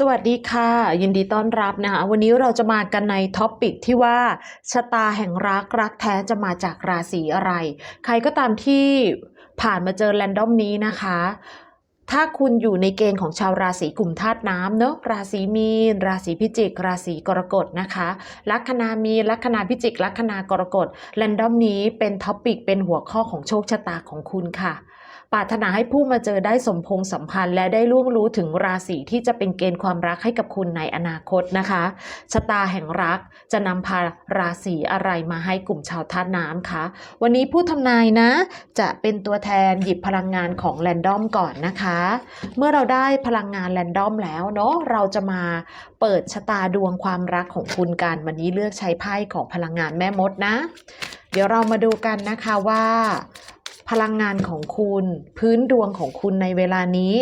สวัสดีค่ะ ยินดีต้อนรับนะคะวันนี้เราจะมากันในท็อปปิกที่ว่าชะตาแห่งรักรักแท้จะมาจากราศีอะไร ใครก็ตามที่ผ่านมาเจอแรนดอมนี้นะคะ ถ้าคุณอยู่ในเกณฑ์ของชาวราศีกลุ่มธาตุน้ำเนอะราศีมีน ราศีพิจิก ราศีกรกฎนะคะลัคนามีลัคนาพิจิกลัคนากรกฎแรนดอมนี้เป็นท็อปิกเป็นหัวข้อของโชคชะตาของคุณค่ะ ปรารถนาให้ผู้มาเจอได้สมพงษ์สัมพันธ์ และได้ล่วงรู้ถึงราศีที่จะเป็นเกณฑ์ความรักให้กับคุณในอนาคตนะคะ ชะตาแห่งรักจะนำพาราศีอะไรมาให้กลุ่มชาวธาตุน้ำคะวันนี้ผู้ทำนายนะ จะเป็นตัวแทนหยิบพลังงานของแรนดอมก่อนนะคะ เมื่อเราได้พลังงานแรนดอมแล้วเนาะเราจะมาเปิดชะตาดวงความรักของคุณกันวันนี้เลือกใช้ไพ่ของพลังงานแม่มดนะ เดี๋ยวเรามาดูกันนะคะว่า พลังงานของคุณ พื้นดวงของคุณในเวลานี้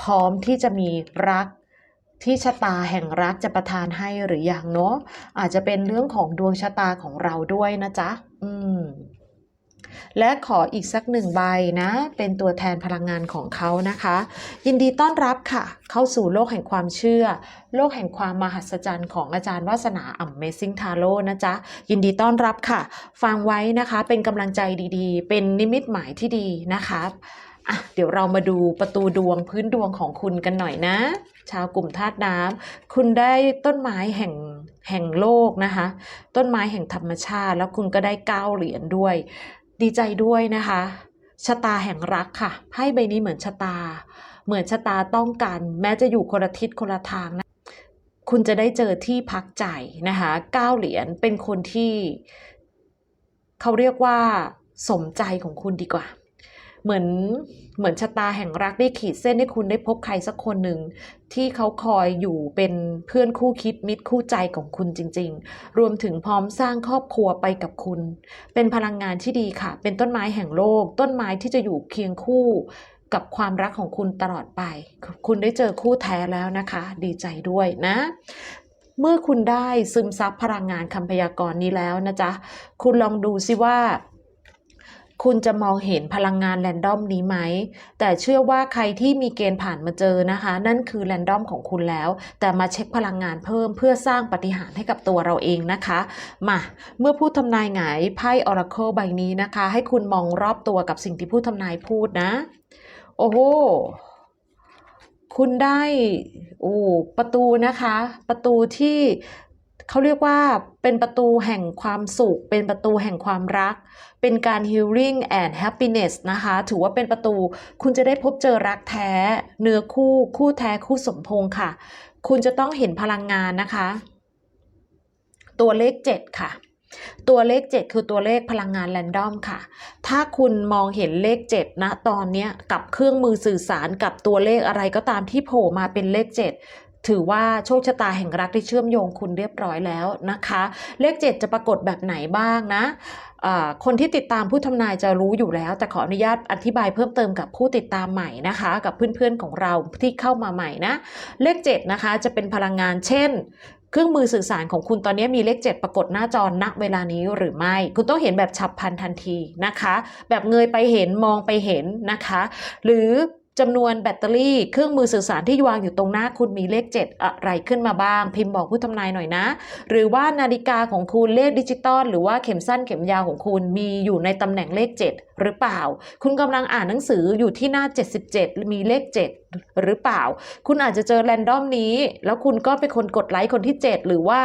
พร้อมที่จะมีรักที่ชะตาแห่งรักจะประทานให้หรืออยังเนาะอาจจะเป็นเรื่องของดวงชะตาของเราด้วยนะจ๊ะ อืม และขออีกสักหนึ่งใบนะ เป็นตัวแทนพลังงานของเขานะคะ ยินดีต้อนรับค่ะ เข้าสู่โลกแห่งความเชื่อ โลกแห่งความมหัศจรรย์ของอาจารย์วาสนาอ่ำเมซิ่งทาโร่นะจ๊ะ ยินดีต้อนรับค่ะ ฟังไว้นะคะ เป็นกำลังใจดีๆ เป็นนิมิตหมายที่ดีนะคะอะเดี๋ยวเรามาดูประตูดวงพื้นดวงของคุณกันหน่อยนะ ชาวกลุ่มธาตุน้ำคุณได้ต้นไม้แห่งแห่งโลกนะคะ ต้นไม้แห่งธรรมชาติ แล้วคุณก็ได้เก้าเหรียญด้วย ดีใจด้วยนะคะชะตาแห่งรักค่ะไพ่ใบนี้เหมือนชะตา เหมือนชะตาต้องกัน แม้จะอยู่คนละทิศคนละทางนะคุณจะได้เจอที่พักใจนะคะเก้าเหรียญเป็นคนที่ เขาเรียกว่าสมใจของคุณดีกว่า เหมือนเหมือนชะตาแห่งรักได้ขีดเส้นให้คุณได้พบใครสักคนหนึ่งที่เขาคอยอยู่เป็นเพื่อนคู่คิดมิตรคู่ใจของคุณจริง ๆ รวมถึงพร้อมสร้างครอบครัวไปกับคุณ เป็นพลังงานที่ดีค่ะ เป็นต้นไม้แห่งโลก ต้นไม้ที่จะอยู่เคียงคู่กับความรักของคุณตลอดไป คุณได้เจอคู่แท้แล้วนะคะ ดีใจด้วยนะ เมื่อคุณได้ซึมซับพลังงานคำพยากรณ์นี้แล้วนะจ๊ะ คุณลองดูซิว่า คุณจะมองเห็นพลังงานแรนดอมนี้ไหม แต่เชื่อว่าใครที่มีเกณฑ์ผ่านมาเจอนะคะ นั่นคือแรนดอมของคุณแล้ว แต่มาเช็คพลังงานเพิ่มเพื่อสร้างปฏิหารให้กับตัวเราเองนะคะ มาเมื่อผู้ทำนายหงายไพ่ Oracle ใบนี้นะคะ ให้คุณมองรอบตัวกับสิ่งที่ผู้ทำนายพูดนะ โอ้โหคุณได้โอ้ประตูนะคะ ประตูที่ เขาเรียกว่าเป็นประตูแห่งความสุข เป็นประตูแห่งความรัก เป็นการ healing and happiness นะคะ ถือว่าเป็นประตูคุณจะได้พบเจอรักแท้ เนื้อคู่คู่แท้คู่สมพงค่ะ คุณจะต้องเห็นพลังงานนะคะ ตัวเลข 7 ค่ะ ตัวเลข 7 คือตัวเลขพลังงานแรนดอมค่ะ ถ้าคุณมองเห็นเลข 7 นะ ตอนนี้กับเครื่องมือสื่อสารกับตัวเลขอะไรก็ตามที่โผล่มาเป็นเลข 7 ถือว่าโชคชะตาแห่งรักที่เชื่อมโยงคุณเรียบร้อยแล้วนะคะ เลข 7 จะปรากฏแบบไหนบ้างนะคนที่ติดตามผู้ทำนายจะรู้อยู่แล้ว แต่ขออนุญาตอธิบายเพิ่มเติมกับผู้ติดตามใหม่นะคะ กับเพื่อนๆของเราที่เข้ามาใหม่นะ เลข 7 นะคะจะเป็นพลังงานเช่นเครื่องมือสื่อสารของคุณตอนนี้มีเลข 7 ปรากฏหน้าจอณเวลานี้หรือไม่ คุณต้องเห็นแบบฉับพลันทันทีนะคะ แบบเงยไปเห็นมองไปเห็นนะคะ หรือ จำนวนแบตเตอรี่ เครื่องมือสื่อสารที่วางอยู่ตรงหน้าคุณมีเลข 7 อะไรขึ้นมาบ้าง พิมพ์บอกผู้ทำนายหน่อยนะ หรือว่านาฬิกาของคุณเลขดิจิตอลหรือว่าเข็มสั้นเข็มยาวของคุณมีอยู่ในตำแหน่งเลข 7 หรือเปล่า คุณกำลังอ่านหนังสืออยู่ที่หน้า 77 มีเลข 7 หรือเปล่า คุณอาจจะเจอแรนดอมนี้ แล้วคุณก็เป็นคนกดไลค์คนที่ 7 หรือว่า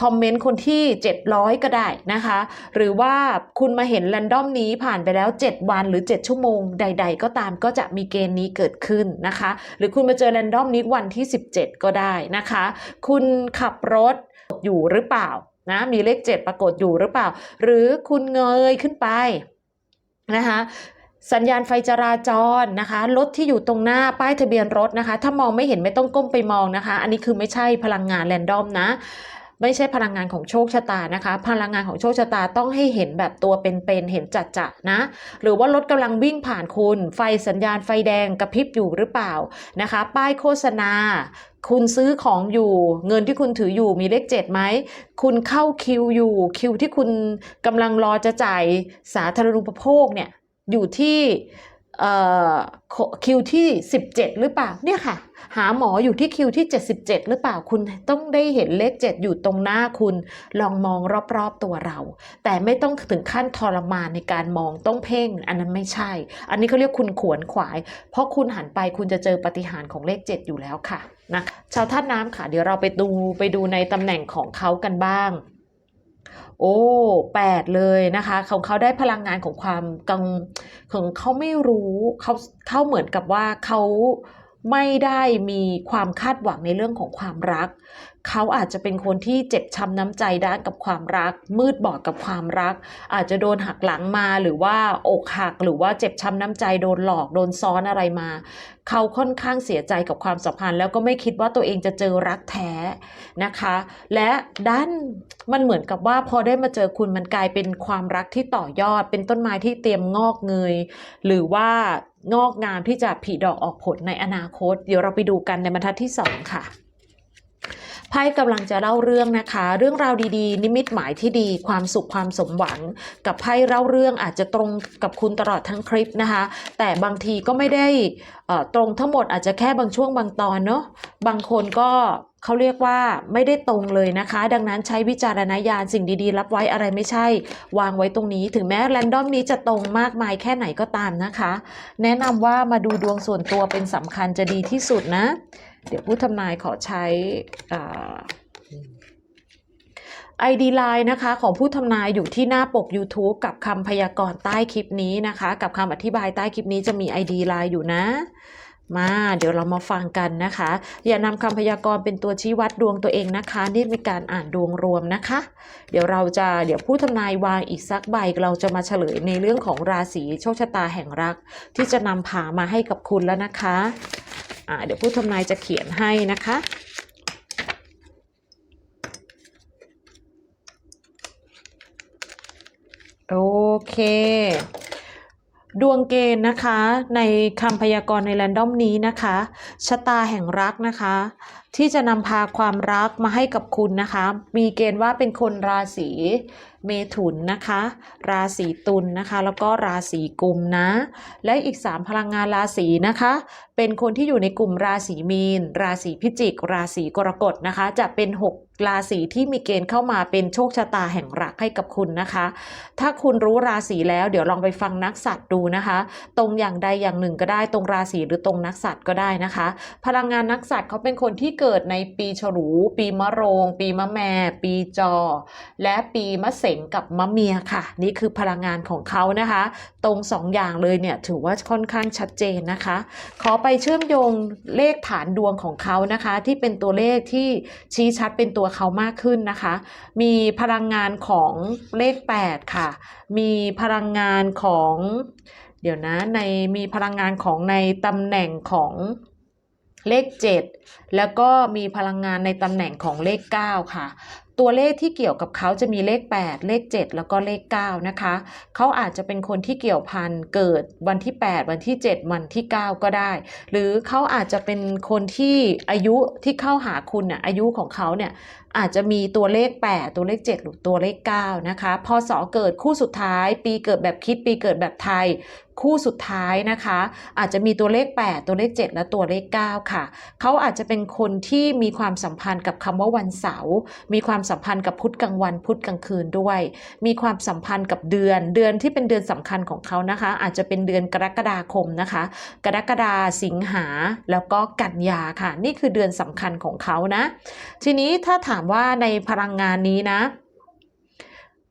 คอมเมนต์คนที่ 700 ก็ได้นะคะ หรือว่าคุณมาเห็นแรนดอมนี้ผ่านไปแล้ว 7 วันหรือ 7 ชั่วโมงใด ๆ ก็ตามก็จะมีเกณฑ์นี้เกิดขึ้นนะคะ หรือคุณมาเจอแรนดอมนี้วันที่ 17 ก็ได้นะคะ คุณขับรถอยู่หรือเปล่านะมีเลข 7 ปรากฏอยู่หรือเปล่า หรือคุณเงยขึ้นไปนะคะสัญญาณไฟจราจรนะคะ รถที่อยู่ตรงหน้าป้ายทะเบียนรถนะคะ ถ้ามองไม่เห็นไม่ต้องก้มไปมองนะคะ อันนี้คือไม่ใช่พลังงานแรนดอมนะ ไม่ใช่พลังงานของโชคชะตานะคะ พลังงานของโชคชะตาต้องให้เห็นแบบตัวเป็นๆเห็นจัดจะนะ หรือว่ารถกำลังวิ่งผ่านคุณ ไฟสัญญาณไฟแดงกระพริบอยู่หรือเปล่านะคะ ป้ายโฆษณา คุณซื้อของอยู่ เงินที่คุณถืออยู่มีเลขเจ็ดไหมคุณเข้าคิวอยู่ คิวที่คุณกำลังรอจะจ่ายสาธารณูปโภคเนี่ยอยู่ที่ คคิวที่ 17 หรือเปล่าเนี่ยค่ะ หาหมออยู่ที่คิวที่ 77 หรือเปล่าคุณต้องได้เห็นเลข 7 อยู่ตรงหน้าคุณ ลองมองรอบๆตัวเรา แต่ไม่ต้องถึงขั้นทรมานในการมองต้องเพ่ง อันนั้นไม่ใช่ อันนี้เขาเรียกคุณขวนขวาย เพราะคุณหันไปคุณจะเจอปฏิหารของเลข 7 อยู่แล้วค่ะนะชาวท่าตุน้ำค่ะ เดี๋ยวเราไปดูไปดูในตำแหน่งของเขากันบ้าง โอ้แปดเลยนะคะของเขาได้พลังงานของความกังของเขาไม่รู้เขาเขาเหมือนกับว่าเขา ไม่ได้มีความคาดหวังในเรื่องของความรัก เขาอาจจะเป็นคนที่เจ็บช้ำน้ำใจด้านกับความรัก มืดบอดกับความรัก อาจจะโดนหักหลังมาหรือว่าอกหักหรือว่าเจ็บช้ำน้ำใจโดนหลอกโดนซ้อนอะไรมา เขาค่อนข้างเสียใจกับความสัมพันธ์ แล้วก็ไม่คิดว่าตัวเองจะเจอรักแท้นะคะ และด้านมันเหมือนกับว่าพอได้มาเจอคุณมันกลายเป็นความรักที่ต่อยอด เป็นต้นไม้ที่เตรียมงอกเงย หรือว่า งอกงามที่จะผลิดอกออกผลในอนาคต เดี๋ยวเราไปดูกันในบรรทัดที่ 2 ค่ะไพ่กำลังจะเล่าเรื่องนะคะ เรื่องราวดีๆ นิมิตหมายที่ดี ความสุขความสมหวัง กับไพ่เล่าเรื่องอาจจะตรงกับคุณตลอดทั้งคลิปนะคะ แต่บางทีก็ไม่ได้ตรงทั้งหมดอาจจะแค่บางช่วงบางตอนเนาะบางคนก็ เขาเรียกว่าไม่ได้ตรงเลยนะคะ ดังนั้นใช้วิจารณญาณสิ่งดีๆ รับไว้อะไรไม่ใช่ วางไว้ตรงนี้ ถึงแม้แรนดอมนี้จะตรงมากมายแค่ไหนก็ตามนะคะ แนะนำว่ามาดูดวงส่วนตัวเป็นสำคัญจะดีที่สุดนะ เดี๋ยวผู้ทำนายขอใช้ไอดีไลน์นะคะของผู้ทำนายอยู่ที่หน้าปก YouTube กับคำพยากรณ์ใต้คลิปนี้นะคะ กับคำอธิบายใต้คลิปนี้จะมี ID ไลน์อยู่นะ มา เดี๋ยวเรามาฟังกันนะคะ อย่านำคำพยากรณ์เป็นตัวชี้วัดดวงตัวเองนะคะนี่เป็นการอ่านดวงรวมนะคะ เดี๋ยวเราจะเดี๋ยวผู้ทำนายวางอีกสักใบเราจะมาเฉลยในเรื่องของราศีโชคชะตาแห่งรัก ที่จะนำพามาให้กับคุณแล้วนะคะอ่าเดี๋ยวผู้ทำนายจะเขียนให้นะคะโอเค ดวงเกณฑ์นะคะในคำพยากรณ์ในแรนดอมนี้นะคะ ชะตาแห่งรักนะคะ ที่จะนำพาความรักมาให้กับคุณนะคะ มีเกณฑ์ว่าเป็นคนราศีเมถุนนะคะ ราศีตุลนะคะ แล้วก็ราศีกุมนะ และอีก 3 พลังงานราศีนะคะ เป็นคนที่อยู่ในกลุ่มราศีมีน ราศีพิจิก ราศีกรกฎนะคะ จะเป็น 6 ราศีที่มีเกณฑ์เข้ามาเป็นโชคชะตาแห่งรักให้กับคุณนะคะ ถ้าคุณรู้ราศีแล้วเดี๋ยวลองไปฟังนักสัตว์ดูนะคะ ตรงอย่างใดอย่างหนึ่งก็ได้ตรงราศีหรือตรงนักสัตว์ก็ได้นะคะ พลังงานนักสัตว์เขาเป็นคนที่เกิดในปีฉลู ปีมะโรง ปีมะแม่ ปีจอ และปีมะเสงกับมะเมียค่ะ นี่คือพลังงานของเขานะคะ ตรงสองอย่างเลยเนี่ยถือว่าค่อนข้างชัดเจนนะคะ ขอไปเชื่อมโยงเลขฐานดวงของเขานะคะ ที่เป็นตัวเลขที่ชี้ชัดเป็นตัวเขามากขึ้นนะคะ มีพลังงานของเลข 8 ค่ะ มีพลังงานของเดี๋ยวนะในมีพลังงานของในตำแหน่งของ เลข 7 แล้วก็มีพลังงานในตำแหน่งของเลข 9 ค่ะ ตัวเลขที่เกี่ยวกับเขาจะมีเลข 8 เลข 7 แล้วก็เลข 9 นะคะ เขาอาจจะเป็นคนที่เกี่ยวพันเกิดวันที่ 8 วันที่ 7 วันที่ 9 ก็ได้ หรือเขาอาจจะเป็นคนที่อายุที่เข้าหาคุณน่ะอายุของเขาเนี่ย อาจจะมีตัวเลข 8 ตัวเลข 7 หรือตัวเลข 9 นะคะพศเกิดคู่สุดท้าย ปีเกิดแบบคิดปีเกิดแบบไทย คู่สุดท้ายนะคะ อาจจะมีตัวเลข 8 ตัวเลข 7 และตัวเลข 9 ค่ะ เขาอาจจะเป็นคนที่มีความสัมพันธ์กับคำว่าวันเสาร์มีความสัมพันธ์กับพุธกลางวันพุธกลางคืนด้วย มีความสัมพันธ์กับเดือน เดือนที่เป็นเดือนสำคัญของเขานะคะ อาจจะเป็นเดือนกรกฎาคมนะคะ กรกฎาสิงหาแล้วก็กันยาค่ะ นี่คือเดือนสำคัญของเขานะ ทีนี้ถ้าถามว่าในพลังงานนี้นะ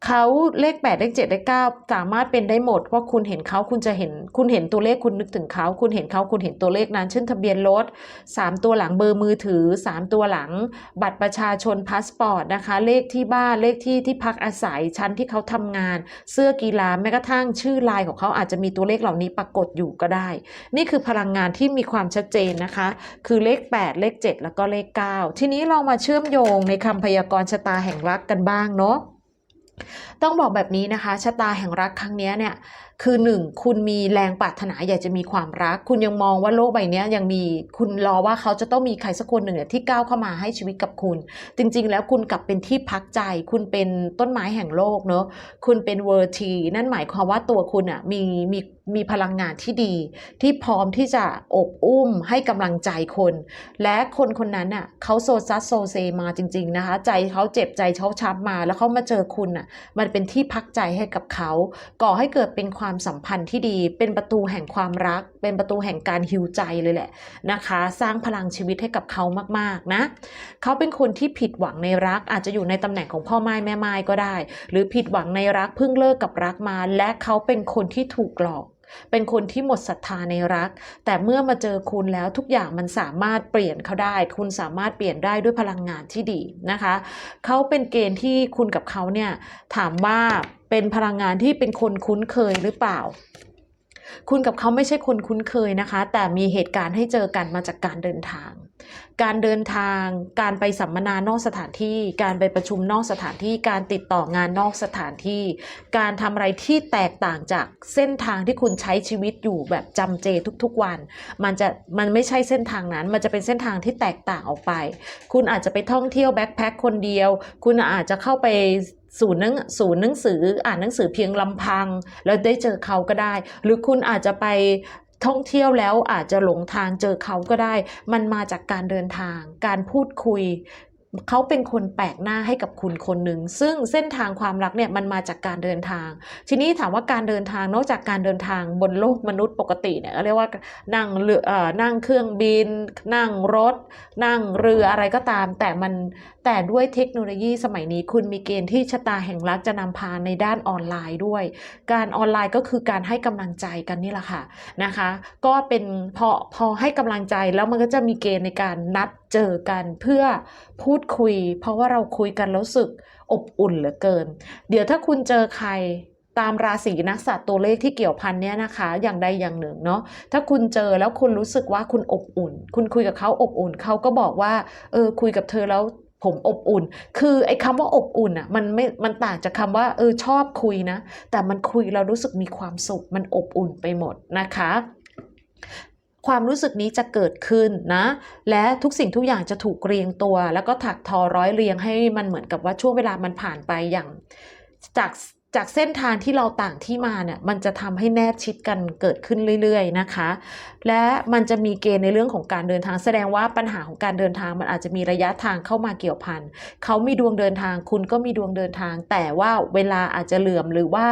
เขาเลข 8 เลข 7 เลข 9 สามารถเป็นได้หมดว่าคุณเห็นเขาคุณจะเห็น คุณเห็นตัวเลขคุณนึกถึงเขา คุณเห็นเขาคุณเห็นตัวเลขนั้น เช่นทะเบียนรถ 3 ตัวหลังเบอร์มือถือ 3 ตัวหลัง บัตรประชาชนพาสปอร์ตนะคะ เลขที่บ้านเลขที่ที่พักอาศัยชั้นที่เขาทำงาน เสื้อกีฬาแม้กระทั่งชื่อไลน์ของเขาอาจจะมีตัวเลขเหล่านี้ปรากฏอยู่ก็ได้ นี่คือพลังงานที่มีความชัดเจนนะคะ คือเลข 8 เลข 7 แล้วก็เลข 9 ทีนี้เรามาเชื่อมโยงในคำพยากรณ์ชะตาแห่งรักกันบ้างเนาะ ต้องบอกแบบนี้นะคะชะตาแห่งรักครั้งนี้เนี่ยคือหนึ่งคุณมีแรงปรารถนาอยากจะมีความรัก คุณยังมองว่าโลกใบนี้ยังมีคุณรอว่าเขาจะต้องมีใครสักคนหนึ่งเนี่ยที่ก้าวเข้ามาให้ชีวิตกับคุณ จริง ๆ แล้วคุณกลับเป็นที่พักใจ คุณเป็นต้นไม้แห่งโลกเนอะคุณเป็นเวอร์ทีนั่นหมายความว่าตัวคุณอะมีมีมีพลังงานที่ดี ที่พร้อมที่จะอบอุ้มให้กำลังใจคน และคนคนนั้นน่ะเขาโซซัสโซเซมาจริง ๆนะคะ ใจเขาเจ็บใจเขาช้ำมา แล้วเขามาเจอคุณน่ะมันเป็นที่พักใจให้กับเขา ก่อให้เกิดเป็นความสัมพันธ์ที่ดี เป็นประตูแห่งความรัก เป็นประตูแห่งการฮิวใจเลยแหละนะคะ สร้างพลังชีวิตให้กับเขามากๆนะเขาเป็นคนที่ผิดหวังในรักอาจจะอยู่ในตำแหน่งของพ่อไม้แม่ไม้ก็ได้ หรือผิดหวังในรักเพิ่งเลิกกับรักมา และเขาเป็นคนที่ถูกหลอก เป็นคนที่หมดศรัทธาในรัก แต่เมื่อมาเจอคุณแล้วทุกอย่างมันสามารถเปลี่ยนเขาได้ คุณสามารถเปลี่ยนได้ด้วยพลังงานที่ดีนะคะเขาเป็นเกณฑ์ที่คุณกับเขาเนี่ยถามว่าเป็นพลังงานที่เป็นคนคุ้นเคยหรือเปล่าคุณกับเขาไม่ใช่คนคุ้นเคยนะคะ แต่มีเหตุการณ์ให้เจอกันมาจากการเดินทาง การเดินทาง การไปสัมมนานอกสถานที่ การไปประชุมนอกสถานที่ การติดต่องานนอกสถานที่ การทำอะไรที่แตกต่างจากเส้นทางที่คุณใช้ชีวิตอยู่แบบจำเจทุกๆวัน มันจะมันไม่ใช่เส้นทางนั้น มันจะเป็นเส้นทางที่แตกต่างออกไป คุณอาจจะไปท่องเที่ยวแบ็คแพคคนเดียว คุณอาจจะเข้าไปศูนย์หนังศูนย์หนังสืออ่านหนังสือเพียงลำพัง แล้วได้เจอเขาก็ได้ หรือคุณอาจจะไป ท่องเที่ยวแล้วอาจจะหลงทางเจอเขาก็ได้ มันมาจากการเดินทาง การพูดคุย เขาเป็นคนแปลกหน้าให้กับคุณคนหนึ่งซึ่งเส้นทางความรักเนี่ยมันมาจากการเดินทาง ทีนี้ถามว่าการเดินทางนอกจากการเดินทางบนโลกมนุษย์ปกติเนี่ยเรียกว่านั่งเรือเอ่อนั่งเครื่องบิน นั่งรถ นั่งเรืออะไรก็ตาม แต่มันแต่ด้วยเทคโนโลยีสมัยนี้คุณมีเกณฑ์ที่ชะตาแห่งรักจะนำพาในด้านออนไลน์ด้วย การออนไลน์ก็คือการให้กำลังใจกันนี่แหละค่ะนะคะ ก็เป็นพอพอให้กำลังใจแล้วมันก็จะมีเกณฑ์ในการนัดเจอกันเพื่อพูดคุย เพราะว่าเราคุยกันแล้วรู้สึกอบอุ่นเหลือเกิน เดี๋ยวถ้าคุณเจอใครตามราศีนักษัตว์ตัวเลขที่เกี่ยวพันเนี่ยนะคะ อย่างใดอย่างหนึ่งเนาะถ้าคุณเจอแล้วคุณรู้สึกว่าคุณอบอุ่น คุณคุยกับเขาอบอุ่นเขาก็บอกว่าเออคุยกับเธอแล้วผมอบอุ่น คือไอ้คำว่าอบอุ่นอะมันไม่ มันต่างจากคำว่าเออชอบคุยนะ แต่มันคุยเรารู้สึกมีความสุข มันอบอุ่นไปหมดนะคะ ความรู้สึกนี้จะเกิดขึ้นนะ และทุกสิ่งทุกอย่างจะถูกเรียงตัว แล้วก็ถักทอร้อยเรียงให้มันเหมือนกับว่าช่วงเวลามันผ่านไปอย่างจาก จากเส้นทางที่เราต่างที่มาเนี่ยมันจะทำให้แนบชิดกันเกิดขึ้นเรื่อย ๆนะคะ และมันจะมีเกณฑ์ในเรื่องของการเดินทาง แสดงว่าปัญหาของการเดินทางมันอาจจะมีระยะทางเข้ามาเกี่ยวพันเขามีดวงเดินทาง คุณก็มีดวงเดินทาง แต่ว่าเวลาอาจจะเหลื่อมหรือว่า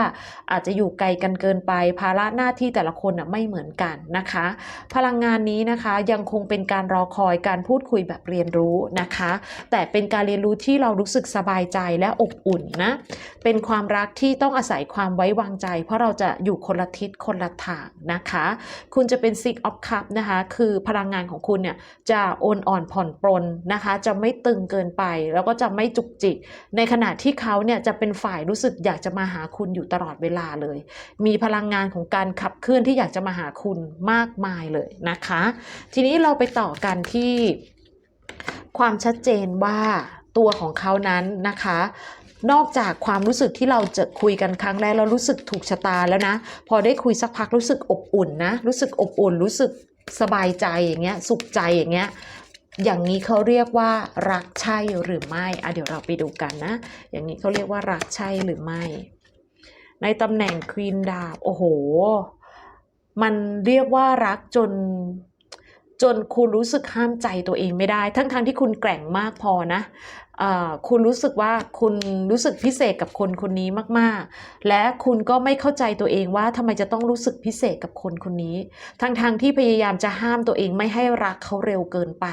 อาจจะอยู่ไกลกันเกินไป ภาระหน้าที่แต่ละคนน่ะไม่เหมือนกันนะคะ พลังงานนี้นะคะยังคงเป็นการรอคอยการพูดคุยแบบเรียนรู้นะคะ แต่เป็นการเรียนรู้ที่เรารู้สึกสบายใจและอบอุ่นนะเป็นความรักที่ที่ต้องอาศัยความไว้วางใจ เพราะเราจะอยู่คนละทิศคนละทางนะคะ คุณจะเป็น Six of Cup นะคะ คือพลังงานของคุณเนี่ยจะโอนอ่อนผ่อนปรนนะคะ จะไม่ตึงเกินไป แล้วก็จะไม่จุกจิก ในขณะที่เขาเนี่ยจะเป็นฝ่ายรู้สึกอยากจะมาหาคุณอยู่ตลอดเวลาเลย มีพลังงานของการขับเคลื่อนที่อยากจะมาหาคุณมากมายเลยนะคะ ทีนี้เราไปต่อกันที่ความชัดเจนว่าตัวของเขานั้นนะคะ นอกจากความรู้สึกที่เราจะคุยกันครั้งแรกเรารู้สึกถูกชะตาแล้วนะ พอได้คุยสักพักรู้สึกอบอุ่นนะ รู้สึกอบอุ่น รู้สึกสบายใจอย่างเงี้ย สุขใจอย่างเงี้ย อย่างนี้เขาเรียกว่ารักใช่หรือไม่อะเดี๋ยวเราไปดูกันนะ อย่างนี้เขาเรียกว่ารักใช่หรือไม่ ในตำแหน่งควีนดาบ โอ้โห มันเรียกว่ารักจนจนคุณรู้สึกห้ามใจตัวเองไม่ได้ ทั้งๆทที่คุณแกร่งมากพอนะ คุณรู้สึกว่าคุณรู้สึกพิเศษกับคนคนนี้มาก ๆ และคุณก็ไม่เข้าใจตัวเองว่าทำไมจะต้องรู้สึกพิเศษกับคนคนนี้ ทั้งๆทที่พยายามจะห้ามตัวเองไม่ให้รักเขาเร็วเกินไป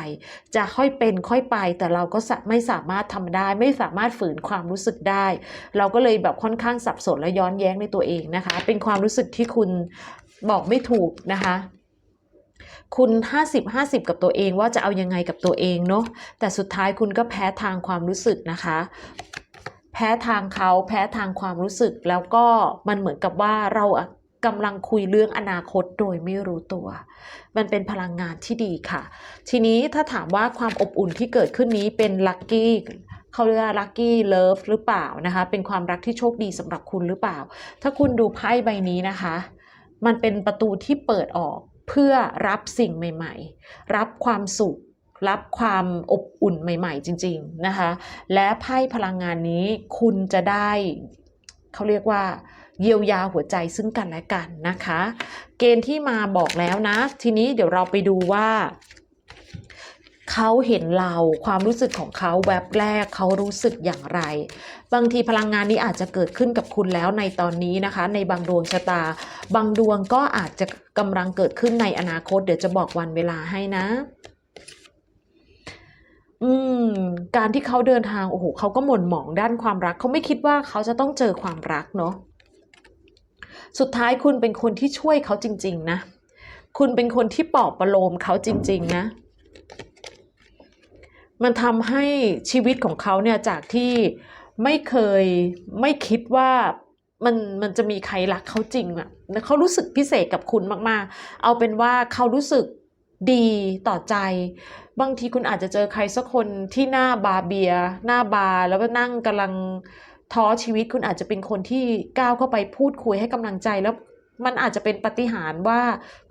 จะค่อยเป็นค่อยไป แต่เราก็ไม่สามารถทำได้ ไม่สามารถฝืนความรู้สึกได้ เราก็เลยแบบค่อนข้างสับสนและย้อนแย้งในตัวเองนะคะ เป็นความรู้สึกที่คุณบอกไม่ถูกนะคะ คุณ 50 50 กับตัวเองว่าจะเอายังไงกับตัวเองเนาะแต่สุดท้ายคุณก็แพ้ทางความรู้สึกนะคะ แพ้ทางเขาแพ้ทางความรู้สึกแล้วก็มันเหมือนกับว่าเราอะกำลังคุยเรื่องอนาคตโดยไม่รู้ตัว มันเป็นพลังงานที่ดีค่ะ ทีนี้ถ้าถามว่าความอบอุ่นที่เกิดขึ้นนี้เป็นลัคกี้เขาเรียกลัคกี้เลิฟหรือเปล่านะคะ เป็นความรักที่โชคดีสำหรับคุณหรือเปล่า ถ้าคุณดูไพ่ใบนี้นะคะ มันเป็นประตูที่เปิดออก เพื่อรับสิ่งใหม่ ๆ รับความสุข รับความอบอุ่นใหม่ ๆ จริง ๆ นะคะ และไพ่พลังงานนี้คุณจะได้เขาเรียกว่าเยียวยาหัวใจซึ่งกันและกันนะคะ เกณฑ์ที่มาบอกแล้วนะ ทีนี้เดี๋ยวเราไปดูว่า เขาเห็นเราความรู้สึกของเขาแวบแรกเขารู้สึกอย่างไร บางทีพลังงานนี้อาจจะเกิดขึ้นกับคุณแล้วในตอนนี้นะคะ ในบางดวงชะตา บางดวงก็อาจจะกำลังเกิดขึ้นในอนาคต เดี๋ยวจะบอกวันเวลาให้นะอืมการที่เขาเดินทางโอ้โหเขาก็หม่นหมองด้านความรักเขาไม่คิดว่าเขาจะต้องเจอความรักเนาะสุดท้ายคุณเป็นคนที่ช่วยเขาจริง ๆ นะ คุณเป็นคนที่ปลอบประโลมเขาจริง ๆ นะ มันทำให้ชีวิตของเขาเนี่ยจากที่ไม่เคยไม่คิดว่ามันมันจะมีใครรักเขาจริงอะ่ะเขารู้สึกพิเศษกับคุณมากๆ เอาเป็นว่าเขารู้สึกดีต่อใจ บางทีคุณอาจจะเจอใครสักคนที่หน้าบาเบีย หน้าบาร์แล้วก็นั่งกำลังท้อชีวิตคุณอาจจะเป็นคนที่ก้าวเข้าไปพูดคุยให้กำลังใจแล้ว มันอาจจะเป็นปฏิหารว่า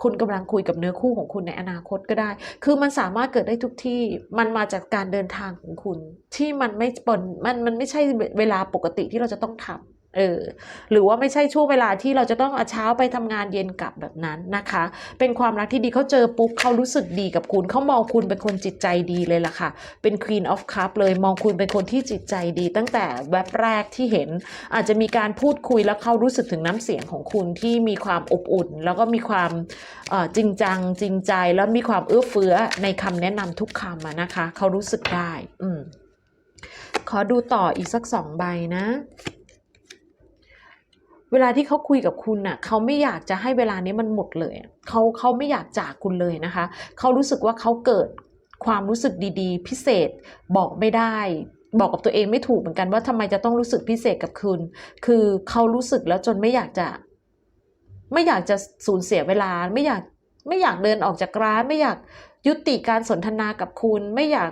คุณกำลังคุยกับเนื้อคู่ของคุณในอนาคตก็ได้ คือมันสามารถเกิดได้ทุกที่ มันมาจากการเดินทางของคุณ ที่มันไม่ปนมันมันไม่ใช่เวลาปกติที่เราจะต้องทำ เออหรือว่าไม่ใช่ช่วงเวลาที่เราจะต้องเอาเช้าไปทำงานเย็นกลับแบบนั้นนะคะ เป็นความรักที่ดีเขาเจอปุ๊บเขารู้สึกดีกับคุณเขามองคุณเป็นคนจิตใจดีเลยล่ะค่ะ เป็น Queen of Cup เลยมองคุณเป็นคนที่จิตใจดี ตั้งแต่แวบแรกที่เห็น อาจจะมีการพูดคุยแล้วเขารู้สึกถึงน้ำเสียงของคุณที่มีความอบอุ่น แล้วก็มีความจริงจังจริงใจแล้วมีความเอื้อเฟื้อในคำแนะนำทุกคำนะคะเขารู้สึกได้ อืขอดูต่ออีกสักสองใบนะ เวลาที่เขาคุยกับคุณน่ะเขาไม่อยากจะให้เวลานี้มันหมดเลยเขาเขาไม่อยากจากคุณเลยนะคะเขารู้สึกว่าเขาเกิดความรู้สึกดีๆ พิเศษบอกไม่ได้บอกกับตัวเองไม่ถูกเหมือนกันว่าทำไมจะต้องรู้สึกพิเศษกับคุณ คือเขารู้สึกแล้วจนไม่อยากจะ ไม่อยากจะสูญเสียเวลา ไม่อยากไม่อยากเดินออกจากร้าน ไม่อยากยุติการสนทนากับคุณ ไม่อยาก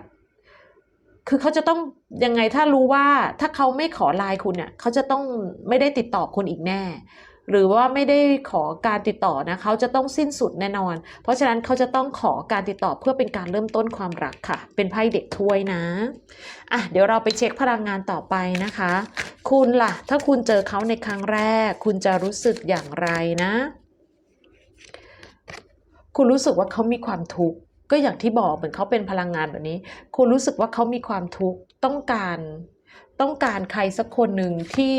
คือเขาจะต้องยังไงถ้ารู้ว่าถ้าเขาไม่ขอไลน์คุณเนี่ยเขาจะต้องไม่ได้ติดต่อคุณอีกแน่ หรือว่าไม่ได้ขอการติดต่อนะเขาจะต้องสิ้นสุดแน่นอน เพราะฉะนั้นเขาจะต้องขอการติดต่อเพื่อเป็นการเริ่มต้นความรักค่ะ เป็นไพ่เด็กถ้วยนะอะเดี๋ยวเราไปเช็คพลังงานต่อไปนะคะ คุณล่ะ ถ้าคุณเจอเขาในครั้งแรก คุณจะรู้สึกอย่างไรนะ คุณรู้สึกว่าเขามีความทุกข์ ก็อย่างที่บอกเหมือนเขาเป็นพลังงานแบบนี้ คุณรู้สึกว่าเขามีความทุกข์ต้องการต้องการใครสักคนหนึ่งที่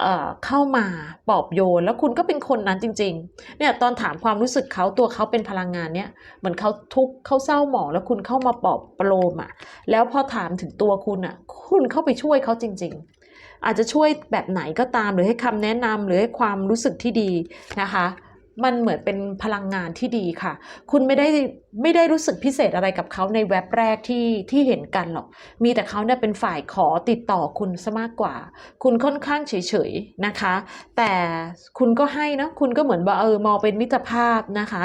เอ่อเข้ามาปลอบโยน แล้วคุณก็เป็นคนนั้นจริง ๆ เนี่ยตอนถามความรู้สึกเขาตัวเขาเป็นพลังงานเนี่ยเหมือนเขาทุกข์เขาเศร้าหมองแล้วคุณเข้ามาปลอบประโลมอะแล้วพอถามถึงตัวคุณอะ คุณเข้าไปช่วยเขาจริง ๆ อาจจะช่วยแบบไหนก็ตามหรือให้คำแนะนำหรือให้ความรู้สึกที่ดีนะคะ มันเหมือนเป็นพลังงานที่ดีค่ะ คุณไม่ได้ไม่ได้รู้สึกพิเศษอะไรกับเขาในเว็บแรกที่ที่เห็นกันหรอก มีแต่เขาเนี่ยเป็นฝ่ายขอติดต่อคุณซะมากกว่า คุณค่อนข้างเฉยๆนะคะ แต่คุณก็ให้นะคุณก็เหมือนว่าเออมองเป็นมิตรภาพนะคะ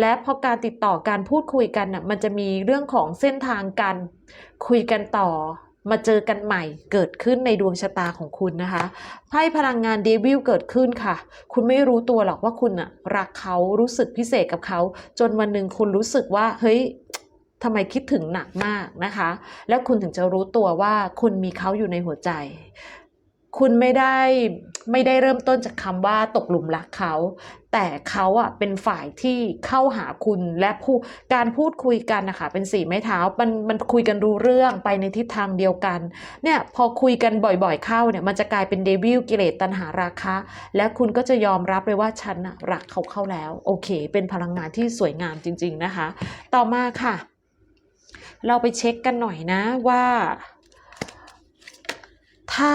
และพอการติดต่อการพูดคุยกันน่ะมันจะมีเรื่องของเส้นทางการคุยกันต่อ มาเจอกันใหม่เกิดขึ้นในดวงชะตาของคุณนะคะไพ่พลังงานเดวิลเกิดขึ้นค่ะ คุณไม่รู้ตัวหรอกว่าคุณอะรักเขารู้สึกพิเศษกับเขา จนวันหนึ่งคุณรู้สึกว่า เฮ้ยทำไมคิดถึงหนักมากนะคะ แล้วคุณถึงจะรู้ตัวว่าคุณมีเขาอยู่ในหัวใจ คุณไม่ได้ไม่ได้เริ่มต้นจากคำว่าตกหลุมรักเขา แต่เขาอะเป็นฝ่ายที่เข้าหาคุณและพูดการพูดคุยกันนะคะเป็นสีไม้เท้ามันมันคุยกันรู้เรื่องไปในทิศทางเดียวกัน เนี่ยพอคุยกันบ่อยๆเข้าเนี่ยมันจะกลายเป็นเดวิลกิเลสตัณหาราคะ และคุณก็จะยอมรับเลยว่าฉันน่ะรักเขาเข้าแล้ว โอเค เป็นพลังงานที่สวยงามจริง ๆนะคะ ต่อมาค่ะ เราไปเช็คกันหน่อยนะว่า ถ้า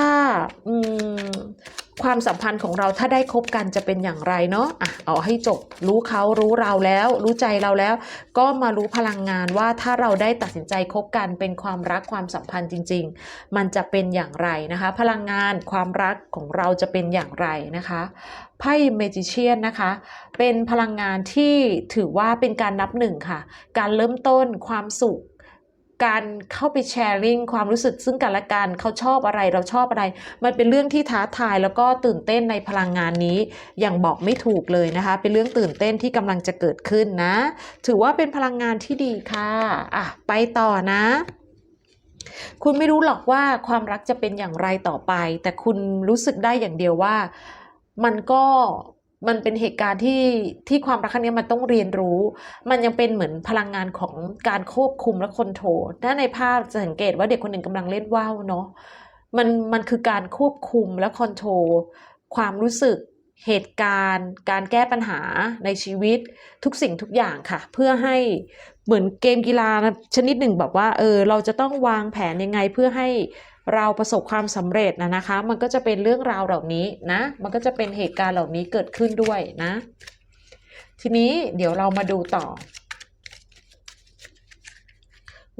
ความสัมพันธ์ของเราถ้าได้คบกันจะเป็นอย่างไรเนาะอะเอาให้จบรู้เขารู้เราแล้ว รู้ใจเราแล้ว ก็มารู้พลังงานว่าถ้าเราได้ตัดสินใจคบกันเป็นความรักความสัมพันธ์จริง ๆ มันจะเป็นอย่างไรนะคะ พลังงานความรักของเราจะเป็นอย่างไรนะคะไพ่เมจิเชียนนะคะ เป็นพลังงานที่ถือว่าเป็นการนับหนึ่งค่ะ การเริ่มต้นความสุข การเข้าไปแชร์ลิงความรู้สึกซึ่งกันและกันเขาชอบอะไรเราชอบอะไร มันเป็นเรื่องที่ท้าทายแล้วก็ตื่นเต้นในพลังงานนี้ อย่างบอกไม่ถูกเลยนะคะ เป็นเรื่องตื่นเต้นที่กำลังจะเกิดขึ้นนะ ถือว่าเป็นพลังงานที่ดีค่ะอะไปต่อนะคุณไม่รู้หรอกว่าความรักจะเป็นอย่างไรต่อไป แต่คุณรู้สึกได้อย่างเดียวว่า มันก็ มันเป็นเหตุการณ์ที่ที่ความรักครั้งนี้มันต้องเรียนรู้ มันยังเป็นเหมือนพลังงานของการควบคุมและคอนโทรลถ้าในภาพจะสังเกตว่าเด็กคนหนึ่งกำลังเล่นว่าวเนาะ มันมันคือการควบคุมและคอนโทรลความรู้สึกเหตุการณ์ การแก้ปัญหาในชีวิตทุกสิ่งทุกอย่างค่ะ เพื่อให้เหมือนเกมกีฬาชนิดหนึ่งแบบว่าเออเราจะต้องวางแผนยังไงเพื่อให้ เราประสบความสำเร็จนะนะคะ มันก็จะเป็นเรื่องราวเหล่านี้นะ มันก็จะเป็นเหตุการณ์เหล่านี้เกิดขึ้นด้วยนะ ทีนี้เดี๋ยวเรามาดูต่อ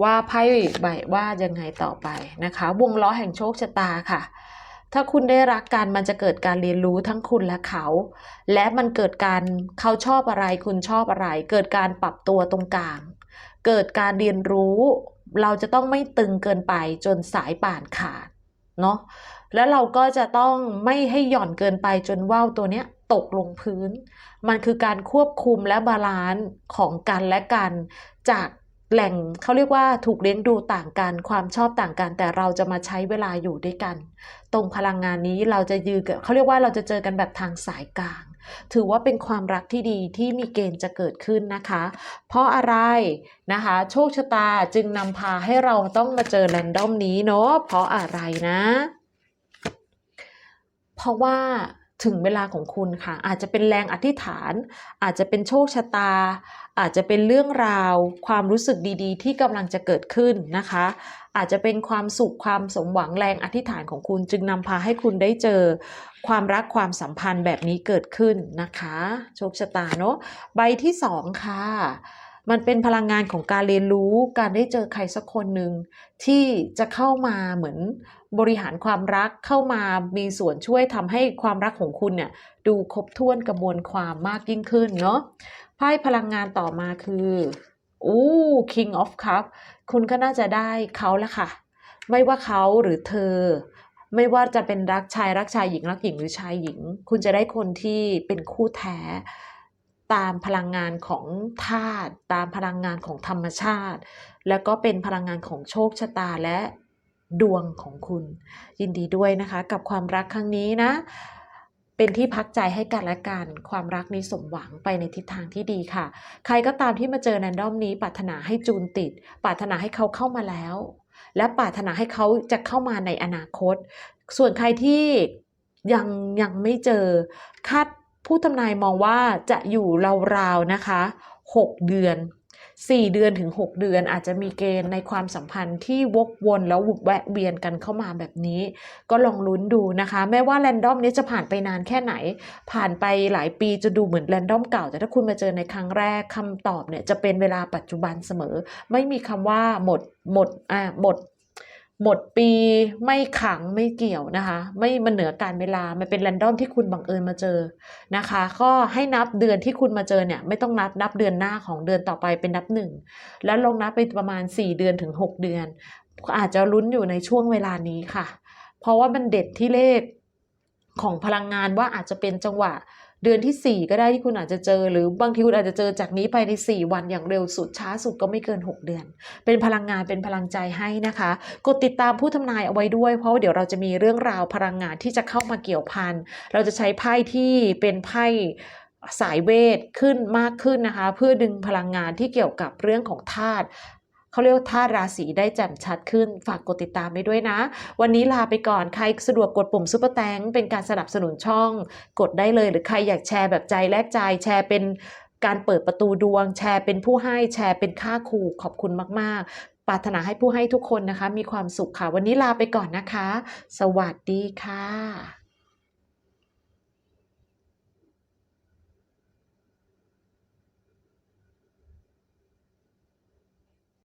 ว่าไพ่ใบว่ายังไงต่อไปนะคะ วงล้อแห่งโชคชะตาค่ะถ้าคุณได้รักกันมันจะเกิดการเรียนรู้ทั้งคุณและเขา และมันเกิดการเขาชอบอะไรคุณชอบอะไร เกิดการปรับตัวตรงกลาง เกิดการเรียนรู้ เราจะต้องไม่ตึงเกินไปจนสายป่านขาดเนาะแล้วเราก็จะต้องไม่ให้หย่อนเกินไปจนว่าวตัวเนี้ยตกลงพื้น มันคือการควบคุมและบาลานซ์ของกันและกัน จากแหล่งเขาเรียกว่าถูกเลี้ยงดูต่างกัน ความชอบต่างกัน แต่เราจะมาใช้เวลาอยู่ด้วยกัน ตรงพลังงานนี้เราจะยืนเขาเรียกว่าเราจะเจอกันแบบทางสายกลาง ถือว่าเป็นความรักที่ดีที่มีเกณฑ์จะเกิดขึ้นนะคะ เพราะอะไรนะคะ โชคชะตาจึงนำพาให้เราต้องมาเจอแรนดอมนี้เนาะเพราะอะไรนะ เพราะว่า ถึงเวลาของคุณค่ะ อาจจะเป็นแรงอธิษฐาน อาจจะเป็นโชคชะตา อาจจะเป็นเรื่องราว ความรู้สึกดีๆ ที่กำลังจะเกิดขึ้นนะคะ อาจจะเป็นความสุขความสมหวังแรงอธิษฐานของคุณ จึงนำพาให้คุณได้เจอ ความรักความสัมพันธ์แบบนี้เกิดขึ้นนะคะ โชคชะตาเนาะใบที่สองค่ะมันเป็นพลังงานของการเรียนรู้การได้เจอใครสักคนหนึ่งที่จะเข้ามาเหมือน บริหารความรักเข้ามามีส่วนช่วยทำให้ความรักของคุณเนี่ยดูครบถ้วนกระบวนความมากยิ่งขึ้นเนาะไพ่พลังงานต่อมาคืออู้ King of Cup คุณก็น่าจะได้เขาล้วค่ะ ไม่ว่าเขาหรือเธอ ไม่ว่าจะเป็นรักชายรักชายหญิงรักหญิงหรือชายหญิง คุณจะได้คนที่เป็นคู่แท้ตามพลังงานของธาตุตามพลังงานของธรรมชาติ แล้วก็เป็นพลังงานของโชคชะตาและ ดวงของคุณ ยินดีด้วยนะคะ กับความรักครั้งนี้นะ เป็นที่พักใจให้กันและกัน ความรักนี้สมหวังไปในทิศทางที่ดีค่ะ ใครก็ตามที่มาเจอแรนดอมนี้ปรารถนาให้จูนติดปรารถนาให้เขาเข้ามาแล้ว และปรารถนาให้เขาจะเข้ามาในอนาคต ส่วนใครที่ยังยังไม่เจอคาดผู้ทำนายมองว่าจะอยู่ราวๆนะคะ 6 เดือน 4 เดือนถึง 6 เดือนอาจจะมีเกณฑ์ในความสัมพันธ์ที่วกวนแล้วแวะเวียนกันเข้ามาแบบนี้ ก็ลองลุ้นดูนะคะ แม้ว่าแรนดอมนี้จะผ่านไปนานแค่ไหน ผ่านไปหลายปีจะดูเหมือนแรนดอมเก่า แต่ถ้าคุณมาเจอในครั้งแรกคำตอบเนี่ยจะเป็นเวลาปัจจุบันเสมอ ไม่มีคำว่าหมดหมดอ่าหมด หมดปีไม่ขังไม่เกี่ยวนะคะ ไม่มันเหนือการเวลามันเป็นแรนดอมที่คุณบังเอิญมาเจอนะคะ ก็ให้นับเดือนที่คุณมาเจอเนี่ย ไม่ต้องนับนับเดือนหน้าของเดือนต่อไปเป็นนับหนึ่งแล้วลงนับไปประมาณ 4 เดือนถึง 6 เดือน อาจจะลุ้นอยู่ในช่วงเวลานี้ค่ะ เพราะว่ามันเด็ดที่เลขของพลังงานว่าอาจจะเป็นจังหวะ เดือนที่ 4 ก็ได้ที่คุณอาจจะเจอ หรือบางทีคุณอาจจะเจอจากนี้ไปใน 4 วันอย่างเร็วสุดช้าสุดก็ไม่เกิน 6 เดือน เป็นพลังงานเป็นพลังใจให้นะคะ กดติดตามผู้ทำนายเอาไว้ด้วย เพราะว่าเดี๋ยวเราจะมีเรื่องราวพลังงานที่จะเข้ามาเกี่ยวพันเราจะใช้ไพ่ที่เป็นไพ่สายเวทขึ้นมากขึ้นนะคะ เพื่อดึงพลังงานที่เกี่ยวกับเรื่องของธาตุ เขาเรียกว่าธาตุราศีได้แจ่มชัดขึ้น ฝากกดติดตามไปด้วยนะ วันนี้ลาไปก่อน ใครสะดวกกดปุ่มซุปเปอร์แตงเป็นการสนับสนุนช่อง กดได้เลย หรือใครอยากแชร์แบบใจแลกใจแชร์เป็นการเปิดประตูดวง แชร์เป็นผู้ให้แชร์เป็นค่าครูขอบคุณมาก ๆ ปรารถนาให้ผู้ให้ทุกคนนะคะ มีความสุขค่ะ วันนี้ลาไปก่อนนะคะ สวัสดีค่ะ